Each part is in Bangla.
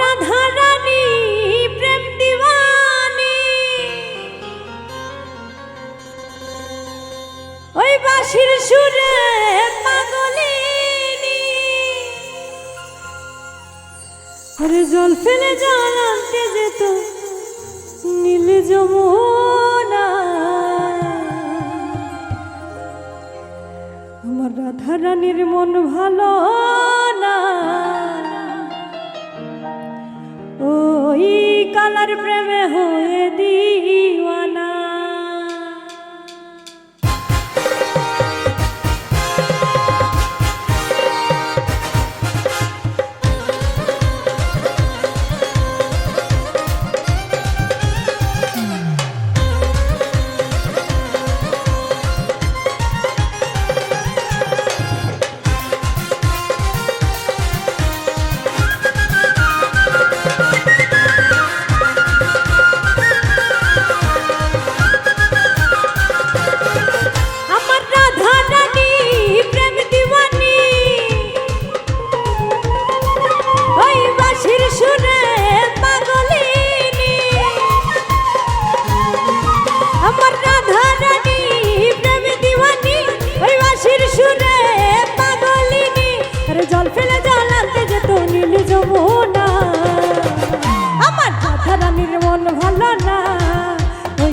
রাধা রানী প্রেম ওই বাঁশির সুরে পাগলিনী। আরে জল ফেলে জল আনতে যেত, নীল যমুনা। আমার রাধা রানীর মন ভালো ওই কালার প্রেমে হয়ে দিওয়ানা।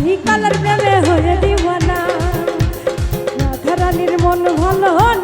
ওই কালার প্রেমে হয়ে মন ভালো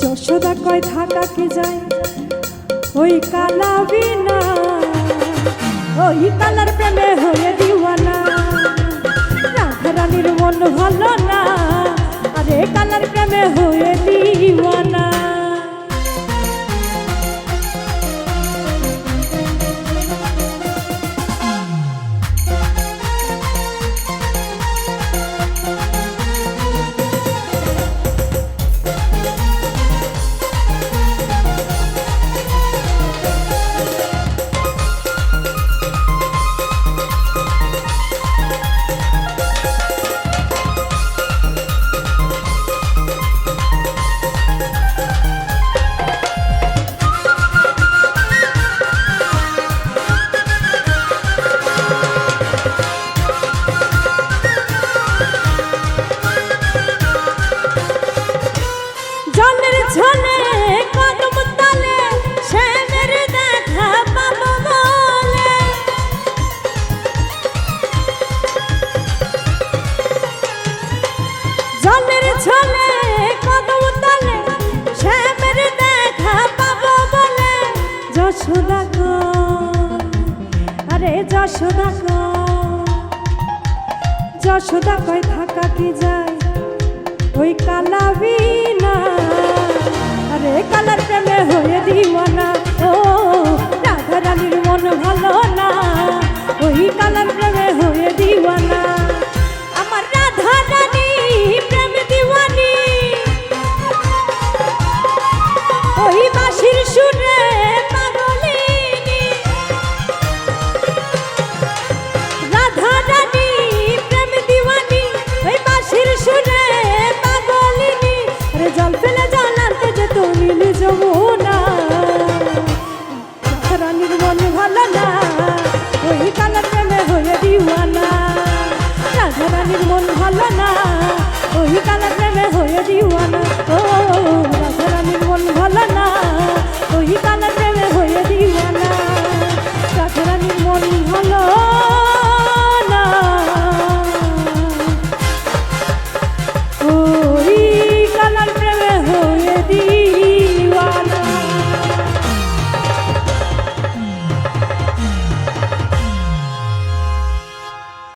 যশোদা কয় থাকা কি যায়? ওই কালা বিনা, ওই কালার প্রেমে হয়ে দিওয়ানা। রাধা রানীর মন ভালো না, আরে কালার প্রেমে হয়ে দিওয়ানা। যশোদা গো। আরে যশোদা গো। যশোদা কয় থাকা কি যায়? ওই কালা বিনা আরে কালার প্রেমে হয়ে দিওয়ানা ও, রাধারানীর মন ভালো না। ওই কালার প্রেমে la la